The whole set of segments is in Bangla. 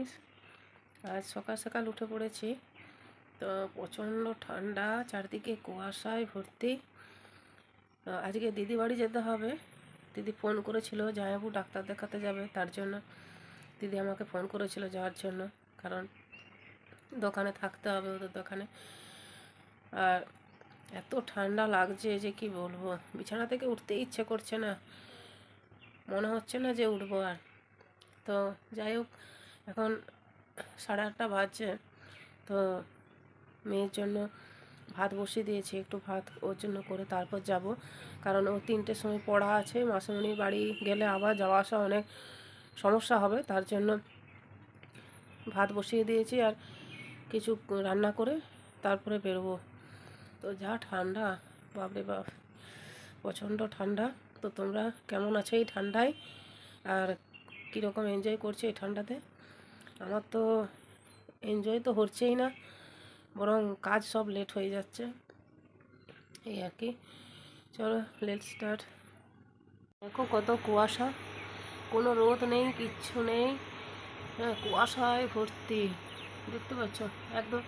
গাইস আজ সকাল সকাল উঠে পড়েছি। তো প্রচণ্ড ঠান্ডা, চারদিকে কুয়াশায় ভর্তি। আজকে দিদি বাড়ি যেতে হবে। দিদি ফোন করেছিল, জামাইবাবু ডাক্তার দেখাতে যাবে, তার জন্য। দিদি আমাকে ফোন করেছিল যাওয়ার জন্য, কারণ দোকানে থাকতে হবে ওদের দোকানে। আর এত ঠান্ডা লাগছে যে কি বলব, বিছানা থেকে উঠতে ইচ্ছে করছে না। মনে হচ্ছে না যে উঠবো আর। তো যাই হোক এখন সাড়ে আটটা বাজছে, তো মেয়ের জন্য ভাত বসিয়ে দিয়েছি, একটু ভাত ওর জন্য করে তারপর যাব। কারণ ও তিনটের সময় পড়া আছে, মাসুমণির বাড়ি গেলে আবার যাওয়া আসা অনেক সমস্যা হবে, তার জন্য ভাত বসিয়ে দিয়েছি আর কিছু রান্না করে তারপরে বেরোবো। তো যা ঠান্ডা, বাপরে বাপ, প্রচণ্ড ঠান্ডা। তো তোমরা কেমন আছো এই ঠান্ডায়? আর কীরকম এনজয় করছ এই ঠান্ডাতে? আমার তো এনজয় তো হচ্ছেই না, বরং কাজ সব লেট হয়ে যাচ্ছে। এই আর কি। চলো লেট স্টার্ট দেখো কত কুয়াশা। কোনো রোদ নেই, কিচ্ছু নেই। হ্যাঁ কুয়াশায় ভর্তি। দেখতে পাচ্ছ? একদম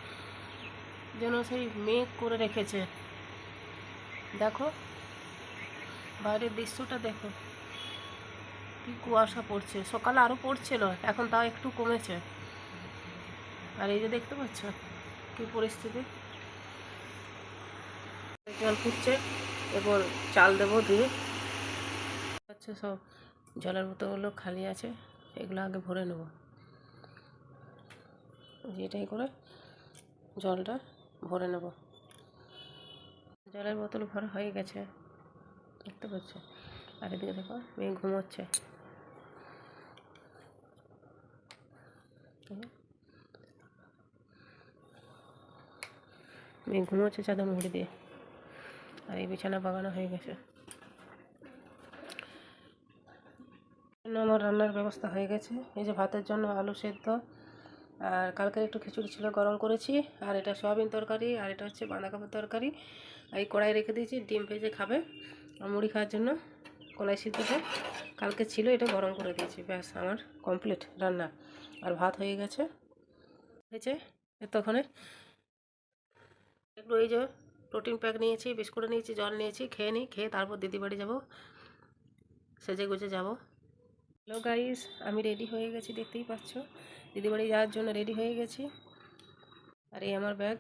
যেন সেই মেঘ করে রেখেছে। দেখো, বাইরের দৃশ্যটা দেখো। কি কুয়াশা পড়ছে? সকালে আরও পড়ছিল, এখন তাও একটু কমেছে। আর এই যে দেখতে পাচ্ছ, কি পরিস্থিতি? জল ফুটছে, এরপর চাল দেবো দিয়ে। আচ্ছা সব জলের বোতলগুলো খালি আছে, এগুলো আগে ভরে নেব। যেটাই করে জলটা ভরে নেব। জলের বোতল ভরা হয়ে গেছে, দেখতে পাচ্ছ। আর এদিকে দেখো, মেয়ে ঘুমোচ্ছে। মেয়ে ঘুমোচ্ছে চাদর মুড়ি দিয়ে। আর এই বিছানা বাগানো হয়ে গেছে। আমার রান্নার ব্যবস্থা হয়ে গেছে। এই যে ভাতের জন্য আলু সেদ্ধ আর কালকের একটু খিচুড়ি ছিল, গরম করেছি। আর এটা সয়াবিন তরকারি আর এটা হচ্ছে বাঁধাকপির তরকারি। এই কড়াই রেখে দিয়েছি, ডিম ভেজে খাবে। মুড়ি খাওয়ার জন্য কলাই সিদ্ধটা কালকে ছিল, এটা গরম করে দিয়েছি। ব্যাস, আমার কমপ্লিট রান্না। আর ভাত হয়ে গেছে। হয়েছে এতক্ষণে। একটু এই যে প্রোটিন প্যাক নিয়েছি, বিস্কুট নিয়েছি, জল নিয়েছি, খেয়ে নিই, খেয়ে তারপর দিদি বাড়ি যাব। সেজে গুজে যাব। হ্যালো গাইস আমি রেডি হয়ে গেছি, দেখতেই পাচ্ছ। দিদি বাড়ি যাওয়ার জন্য রেডি হয়ে গেছি। আর এই আমার ব্যাগ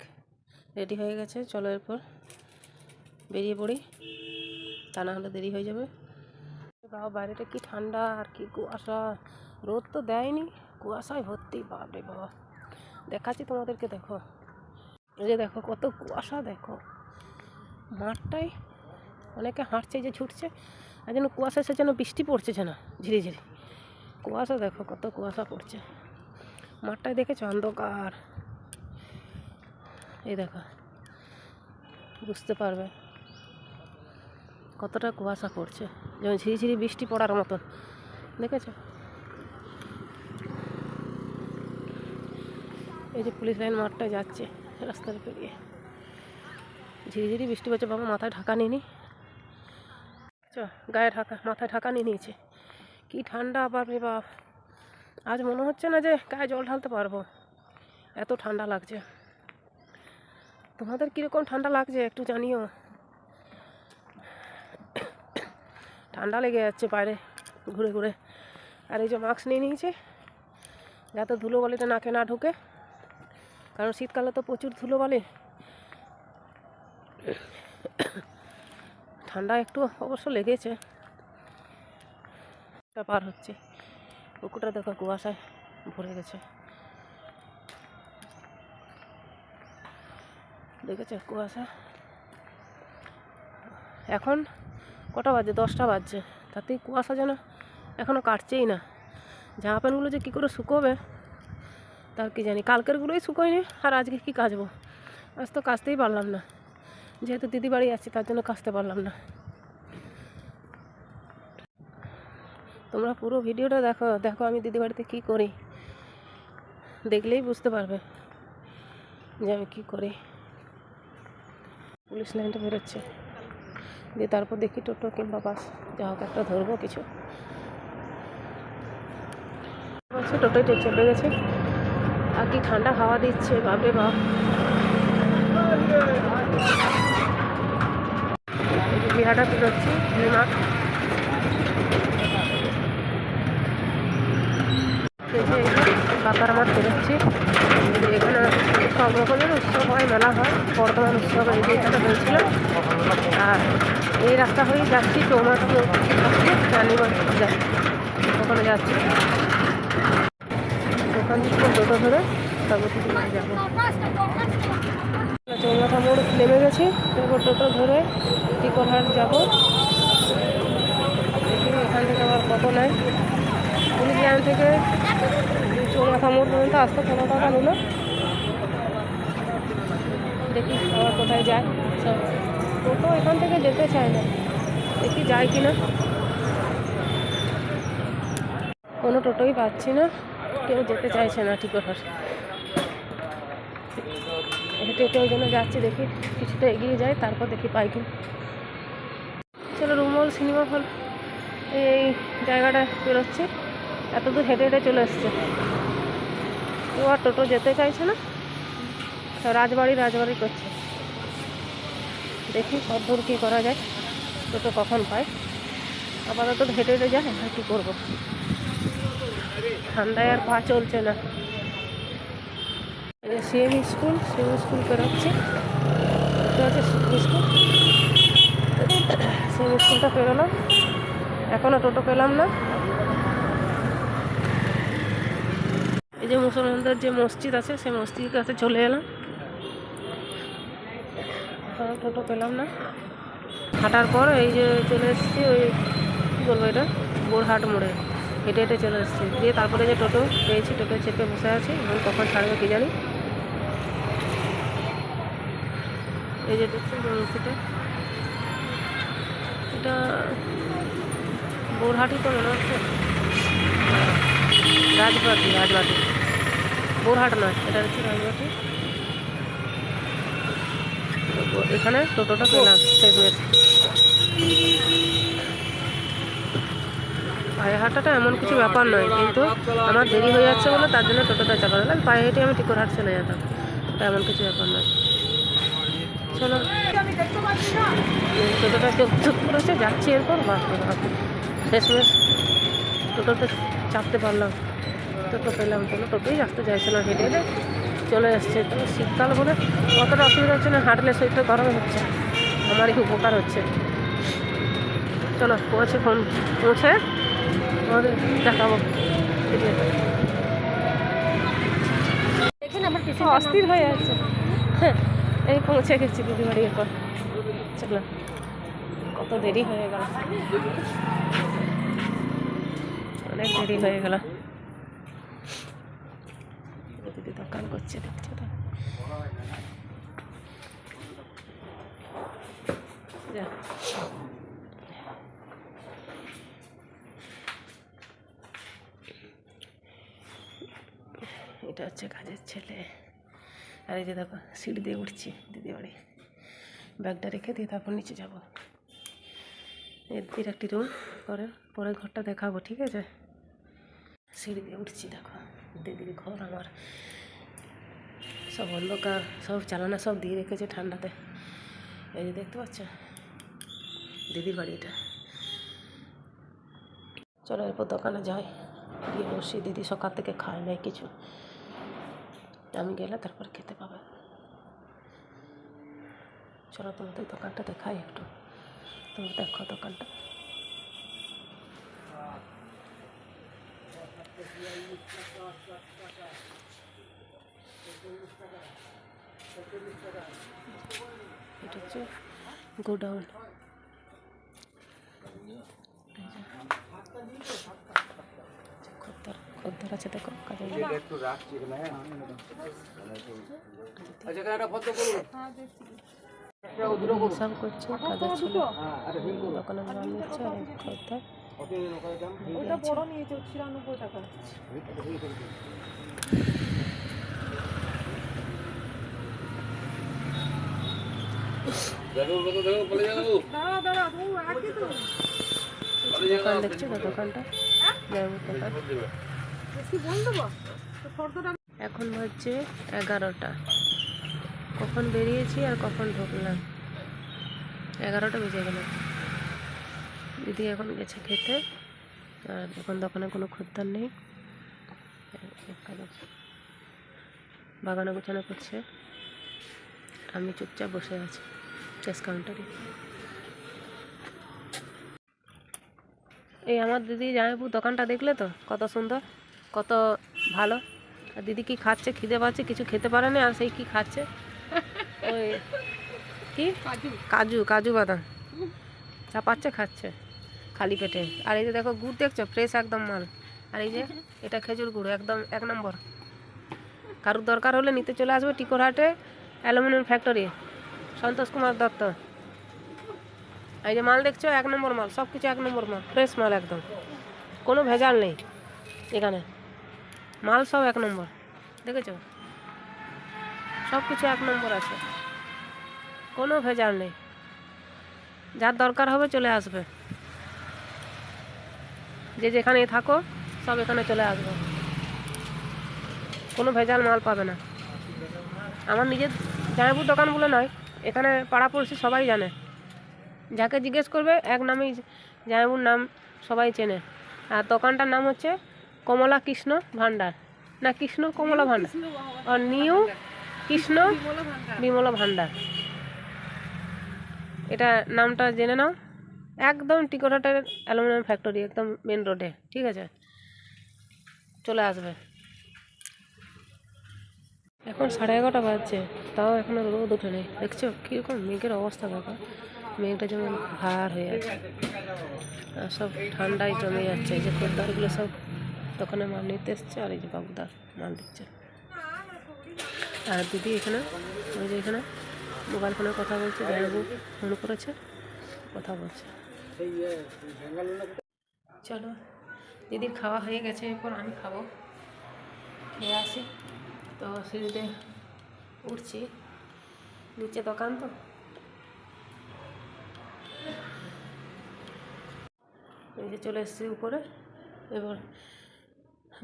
রেডি হয়ে গেছে। চলো এরপর বেরিয়ে পড়ি। তা না হলে দেরি হয়ে যাবে। বাবা বাইরেটা কি ঠান্ডা আর কি কুয়াশা? রোদ তো দেয়নি। কুয়াশায় ভর্তি, বাপরে বাবা। দেখাচ্ছি তোমাদেরকে, দেখো। এই যে দেখো, কত কুয়াশা, দেখো। মাঠটাই অনেকে হাঁটছে যে ছুটছে, আর যেন কুয়াশা, সে যেন বৃষ্টি পড়ছে যেন, ঝিরি ঝিরি। কুয়াশা, দেখো, কত কুয়াশা পড়ছে। মাঠটায় দেখেছ? অন্ধকার। এই দেখো, বুঝতে পারবে। কতটা কুয়াশা পড়ছে? যেমন ঝিরি ঝিরি বৃষ্টি পড়ার মতন। দেখেছ? এই যে পুলিশ লাইন মাঠটায় যাচ্ছে রাস্তার পেরিয়ে। ঝিরিঝিরি বৃষ্টি পড়ছে, বাবা মাথায় ঢাকা নিয়ে নি। চ, গায়ে ঢাকা, মাথায় ঢাকা নিয়ে নিয়েছে। কি ঠান্ডা বাপরে বাপ। আজ মনে হচ্ছে না যে গায়ে জল ঢালতে পারব। এত ঠান্ডা লাগছে। তোমাদের কীরকম ঠান্ডা লাগছে একটু জানিও। ঠান্ডা লেগে যাচ্ছে বাইরে ঘুরে ঘুরে। আর এই যে মাস্ক নিয়ে নিয়েছে, যাতে ধুলো বালিটা নাকে না ঢুকে। কারণ শীতকালে তো প্রচুর ধুলো বালি ঠান্ডা একটু অবশ্য লেগেছে। পার হচ্ছে। পুকুরটা দেখো কুয়াশায় ভরে গেছে। দেখেছে কুয়াশা? এখন কটা বাজে? দশটা বাজছে। তাতেই কুয়াশা যেন এখনও কাটছেই না। জামা প্যান্টগুলো যে কী করে শুকোবে, তার কি জানি? কালকেরগুলোই শুকোয়নি, আর আজকে কি কাচবো? আজ তো কাচতেই পারলাম না। যেহেতু দিদি বাড়ি আছি, তার জন্য কাচতে পারলাম না। তোমরা পুরো ভিডিওটা দেখো দেখো আমি দিদি বাড়িতে কী করি। দেখলেই বুঝতে পারবে যে আমি কী করি। পুলিশ লাইনটা বেরোচ্ছে। দিয়ে তারপর দেখি টোটো কিংবা বাস, যা হোক একটা ধরবো কিছু। টোটোয় চলে গেছে। আর কি ঠান্ডা হাওয়া দিচ্ছে, বাপরে বাপ। বিহাটা বেরোচ্ছি যে কাকার মাঠ বেরোচ্ছি। এখানে সব রকমের উৎসব হয়, মেলা হয়, বর্ধমান উৎসব এই এখানে হয়েছিল। আর এই রাস্তা হয়েই যাচ্ছি চৌমাঠ রানীগঞ্জ যাই ওখানে যাচ্ছি ওখান থেকে টোটো ধরে তারপর যাব। চৌমাথা মোড় নেমে গেছি তারপর টোটো ধরে টিকরহাট যাব। এখান থেকে আবার কত নেয়। পুলিশ থেকে চৌমাথা মোড় পর্যন্ত আসতে কোনো টাকা নিল দেখি আবার কোথায় যায়। সব টোটো এখান থেকে যেতে চায় না। দেখি যায় কি না কোনো টোটোই পাচ্ছি না। কেউ যেতে চাইছে না টিকরহাট হেঁটে হেঁটে ওই জন্য যাচ্ছি, দেখি কিছুটা এগিয়ে যায় তারপর দেখি পাই কি। চলো রুমল সিনেমা হল। এই জায়গাটা বেরোচ্ছে। এত দূর হেঁটে হেঁটে চলে এসছে। কেউ আর টোটো যেতে চাইছে না। রাজবাড়ি রাজবাড়ি করছে। দেখি কত দূর কী করা যায় টোটো কখন পাই আপাতত হেঁটে হেঁটে যায় আর কী করব। ঠান্ডায় আর পা চলছে না। সিএম স্কুল সিএম স্কুল পেরোচ্ছে। হচ্ছে স্কুল। সিএম স্কুলটা পেরোলাম। এখনও টোটো পেলাম না। এই যে মুসলমানদের যে মসজিদ আছে, সেই মসজিদের কাছে চলে এলাম। টোটো পেলাম না। হাঁটার পর এই যে চলে এসেছি ওই, কী বলব এটা? বোরহাট মোড়ে। হেঁটে হেঁটে চলে এসেছি। দিয়ে তারপরে যে টোটো পেয়েছি, টোটো চেপে বসে আছি। এবং কখন ছাড়বে কি জানি? এই যে মূর্তিটা এটা বোরহাটি তো মনে হচ্ছে। রাজবাটি রাজবাটি। বোরহাট নয়, এটা হচ্ছে রাজবাটি। এখানে টোটোটা পেলাম শেষমেশ পায়ে হাঁটাটা এমন কিছু ব্যাপার নয় কিন্তু আমার দেরি হয়ে যাচ্ছে বলে তার জন্য টোটোটা চাপা দিলাম। পায়ে হেঁটে আমি টিকর হাট চলে যেতাম ওটা এমন কিছু ব্যাপার নয়। চলো। টোটোটা চোখ চোখ করেছে যাচ্ছি এরপর বাপরে বাপ শেষমেশ টোটোতে চাপতে পারলাম। টোটো পেলাম কোনো টোটোই আসতে চাইছে না হেঁটে হেঁটে। চলে এসছে। তো শীতকাল বলে অতটা অসুবিধা হচ্ছে না, হাঁটলে শরীরটা গরম হচ্ছে। আমারই উপকার হচ্ছে। চলো, পৌঁছে ফোন, পৌঁছে আমাদের দেখাবো। দেখেন আমার তো অস্থির হয়ে যাচ্ছে হ্যাঁ এই পৌঁছে গেছি দিদি বাড়ি এখন চলো, কত দেরি হয়ে গেল। অনেক দেরি হয়ে গেল দিদি দোকান করছে দেখছ তো এটা হচ্ছে কাজের ছেলে। আর এই যে দেখো, সিঁড়ি দিয়ে উঠছি দিদি বাড়ি ব্যাগটা রেখে দিয়ে তারপর নিচে যাব। এর একটি রুম পরে পরে ঘরটা দেখাবো, ঠিক আছে? সিঁড়ি দিয়ে উঠছি, দেখো। দিদির ঘর আমার। সব অন্ধকার, সব চালানা সব দিয়ে রেখেছে ঠান্ডাতে। এই যে দেখতে পাচ্ছ? দিদির বাড়ি এটা। চলো এরপর দোকানে যাই। গিয়ে বসি, দিদি সকাল থেকে খায় নাই কিছু। আমি গেলে তারপর খেতে পাবে। চলো তোমাদের দোকানটা দেখাই একটু। তুমি দেখো দোকানটা। এটা হচ্ছে গোডাউন। খদ্দার খদ্দার আছে দেখো কাজে হিসাব করছে কাজের ছিল। দোকানে মাল নিচ্ছে আর এক খদ্দার। ওটা বড় নিয়েছে ছিয়ানব্বই টাকা দাঁড়া দাঁড়া তুমি আগে তো দোকান দেখছ তো দোকানটা? ফর্দটা এখন হচ্ছে এগারোটা। কখন বেরিয়েছি আর কখন ঢুকলাম? এগারোটা বেজে গেল। দিদি এখন গেছে খেতে আর এখন দোকানে কোনো খদ্দার নেই। বাগানে গোছানো করছে। আমি চুপচাপ বসে আছি। ক্যাশ কাউন্টারে এই আমার দিদি জামাইপুর দোকানটা দেখলে তো? কত সুন্দর কত ভালো। আর দিদি কি খাচ্ছে? খিদে পাচ্ছে? কিছু খেতে পারে না? আর সেই কি খাচ্ছে? ওই কি? কাজু। কাজু কাজু বাদাম। চাপাচ্ছে খাচ্ছে খালি পেটে। আর এই যে দেখো গুড় দেখছ? ফ্রেশ একদম মাল। আর এই যে এটা খেজুর গুড় একদম এক নম্বর। কারুর দরকার হলে নিতে চলে আসবে টিকোরহাটে অ্যালুমিনিয়াম ফ্যাক্টরি সন্তোষ কুমার দত্ত। এই যে মাল দেখছ, এক নম্বর মাল সব কিছু এক নম্বর মাল ফ্রেশ মাল একদম। কোনো ভেজাল নেই এখানে। মাল সব এক নম্বর, দেখেছ? সব কিছু এক নম্বর আছে। কোনো ভেজাল নেই। যার দরকার হবে চলে আসবে। যে যেখানে থাকো, সব এখানে চলে আসবে। কোনো ভেজাল মাল পাবে না। আমার নিজের জামাইপুর দোকান বলে নয় এখানে পাড়াপড়শি সবাই জানে। যাকে জিজ্ঞেস করবে এক নামেই জামাইপুর নাম সবাই চেনে। আর দোকানটার নাম হচ্ছে কমলা কৃষ্ণ ভাণ্ডার না কৃষ্ণ কমলা ভাণ্ডার আর নিউ কৃষ্ণ বিমলা ভাণ্ডার এটা নামটা জেনে নাও। একদম টিকোটাটের অ্যালুমিনিয়াম ফ্যাক্টরি একদম মেন রোডে ঠিক আছে? চলে আসবে। এখন সাড়ে এগারোটা বাজছে, তাও এখনও রোদ ওঠে নেই দেখছ কীরকম মেঘের অবস্থা দেখো মেঘটা যেমন ভার হয়ে আছে। আর সব ঠান্ডায় জমে যাচ্ছে। এই যে খদ্দারগুলো সব দোকানে মাল নিতে এসছে, আর এই যে বাবুদার মাল দিচ্ছে। আর দিদি এখানে, ওই যে এখানে মোবাইল ফোনে কথা বলছে জামাইবু ফোন করেছে, কথা বলছে। চলো, দিদির খাওয়া হয়ে গেছে, এরপর আমি খাব। খেয়ে আসি। তো সিঁড়িতে উঠছি, নিচে দোকান তো। এই যে চলে এসেছি উপরে, এবার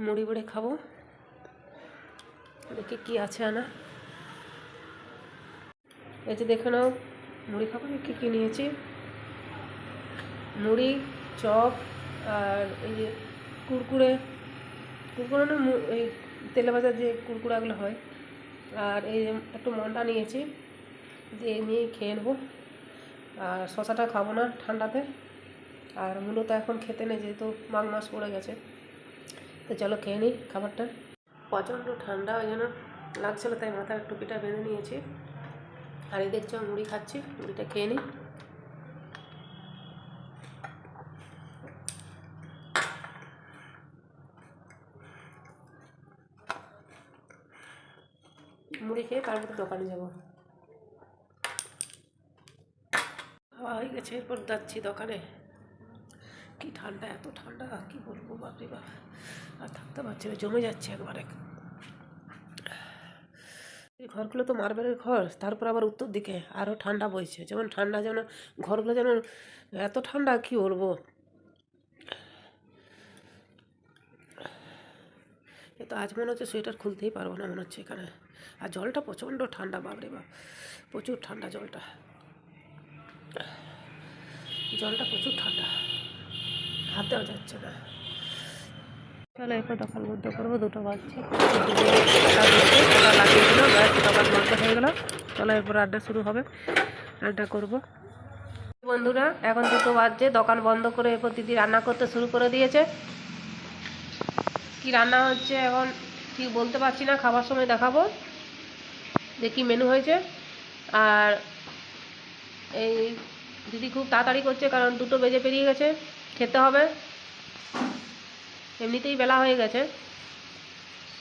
মুড়ি বুড়ি খাব। দেখি কি আছে আনা। এই যে দেখে নাও, মুড়ি খাব কী কী নিয়েছি। মুড়ি, চপ আর এই যে কুরকুরে কুরকুরে না এই তেলে ভাজা যে কুরকুরাগুলো হয়, আর এই একটু মন্ডা নিয়েছি দিয়ে নিয়ে খেয়ে নেব। আর শশাটা খাব না ঠান্ডাতে, আর মূলত এখন খেতে নেই যেহেতু মাঘ মাস পড়ে গেছে। তো চলো খেয়ে নিই খাবারটা। প্রচণ্ড ঠান্ডা ওই জন্য লাগছিল, তাই মাথার টুপিটা বেঁধে নিয়েছি। আর এই দেখছ মুড়ি খাচ্ছি, মুড়িটা খেয়ে নিই মুড়ি খেয়ে তারপরে দোকানে যাব। খাওয়া হয়ে গেছে, এরপর যাচ্ছি দোকানে। কি ঠান্ডা, এত ঠান্ডা, কি বলব, বাপরে বাপ। আর থাকতে পারছি না, জমে যাচ্ছে একবারে। এই ঘরগুলো তো মার্বেলের ঘর, তারপর আবার উত্তর দিকে আরও ঠান্ডা বইছে। যেমন ঠান্ডা যেন ঘরগুলো যেন এত ঠান্ডা, কি বলব? তো আজ মনে হচ্ছে সোয়েটার খুলতেই পারব না, মনে হচ্ছে এখানে। আর জলটা প্রচণ্ড ঠান্ডা, বাপরে বাপ। প্রচুর ঠান্ডা জলটা। জলটা প্রচুর ঠান্ডা। হাতেও যাচ্ছে না। চলো এরপর দোকান বন্ধ করব, দুটো বাজছে। দোকান বন্ধ হয়ে গেলো চলো এরপর আড্ডা শুরু হবে, আড্ডা করব। বন্ধুরা, এখন দুটো বাজছে, দোকান বন্ধ করে এরপর দিদি রান্না করতে শুরু করে দিয়েছে। কি রান্না হচ্ছে এখন ঠিক বলতে পারছি না, খাবার সময় দেখাবো। দেখি মেনু হয়েছে। আর এই দিদি খুব তাড়াতাড়ি করছে কারণ দুটো বেজে পেরিয়ে গেছে, খেতে হবে। এমনিতেই বেলা হয়ে গেছে।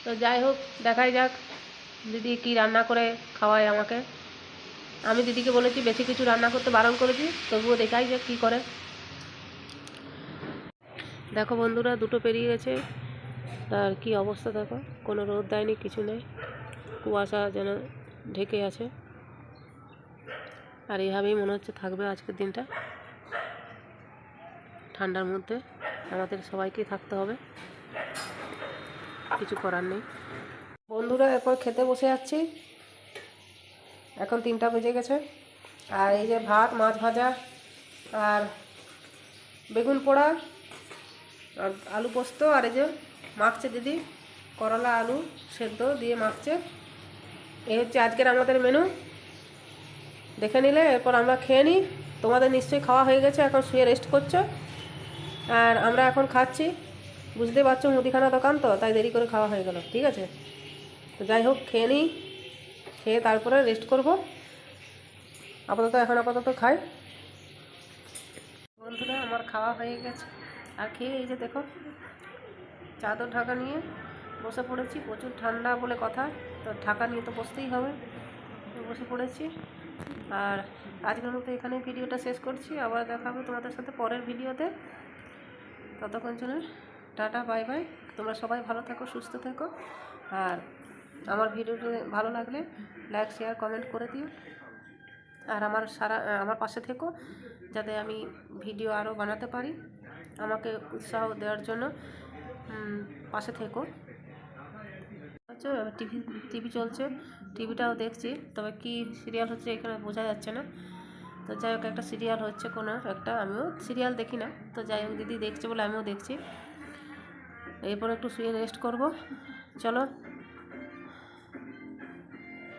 তো যাই হোক, দেখাই যাক দিদি কি রান্না করে খাওয়ায় আমাকে। আমি দিদিকে বলেছি বেশি কিছু রান্না করতে বারণ করেছি, তবুও দেখাই যাক কী করে। দেখো বন্ধুরা, দুটো পেরিয়ে গেছে। আর কি অবস্থা দেখো? কোনো রোদ দেয়নি, কিছু নেই। কুয়াশা যেন ঢেকে আছে। আর এইভাবেই মনে হচ্ছে থাকবে আজকের দিনটা। ঠান্ডার মধ্যে আমাদের সবাইকেই থাকতে হবে। কিছু করার নেই। বন্ধুরা এরপর খেতে বসে যাচ্ছি এখন তিনটা বেজে গেছে। আর এই যে ভাত, মাছ ভাজা আর বেগুন পোড়া আর আলু পোস্ত আর এই যে মাখছে দিদি, করলা, আলু সেদ্ধ দিয়ে মাখছে। এই হচ্ছে আজকের আমাদের মেনু দেখে নিলে, এরপর আমরা খেয়ে নিই। তোমাদের নিশ্চয়ই খাওয়া হয়ে গেছে, এখন শুয়ে রেস্ট করছ। আর আমরা এখন খাচ্ছি। বুঝতে পারছ মুদিখানা দোকান তো, তাই দেরি করে খাওয়া হয়ে গেল, ঠিক আছে? তো যাই হোক, খেয়ে নিই। খেয়ে তারপরে রেস্ট করব। আপাতত এখন আপাতত খাই। বন্ধুরা, আমার খাওয়া হয়ে গেছে। আর খেয়ে এই যে দেখো চাদর ঢাকা নিয়ে বসে পড়েছি, প্রচুর ঠান্ডা বলে কথা, তো ঢাকা নিয়ে তো বসতেই হবে। বসে পড়েছি। আর আজকের মতো এখানে ভিডিওটা শেষ করছি, আবার দেখা হবে তোমাদের সাথে পরের ভিডিওতে। ততক্ষণ জন্য টাটা, বাই বাই। তোমরা সবাই ভালো থাকো, সুস্থ থেকো। আর আমার ভিডিওটা ভালো লাগলে লাইক, শেয়ার, কমেন্ট করে দিও। আর আমার সারা, আমার পাশে থেকো, যাতে আমি ভিডিও আরও বানাতে পারি। আমাকে উৎসাহ দেওয়ার জন্য। পাশে থেকো। টিভি টিভি চলছে, টিভিটাও দেখছি, তবে কি সিরিয়াল হচ্ছে এখানে বোঝা যাচ্ছে না। তো যাই হোক, একটা সিরিয়াল হচ্ছে কোনো একটা, আমিও সিরিয়াল দেখি না। তো যাই হোক, দিদি দেখছে বলে আমিও দেখছি। এরপর একটু শুয়ে রেস্ট করব। চলো,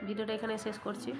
ভিডিওটা এখানে শেষ করছি।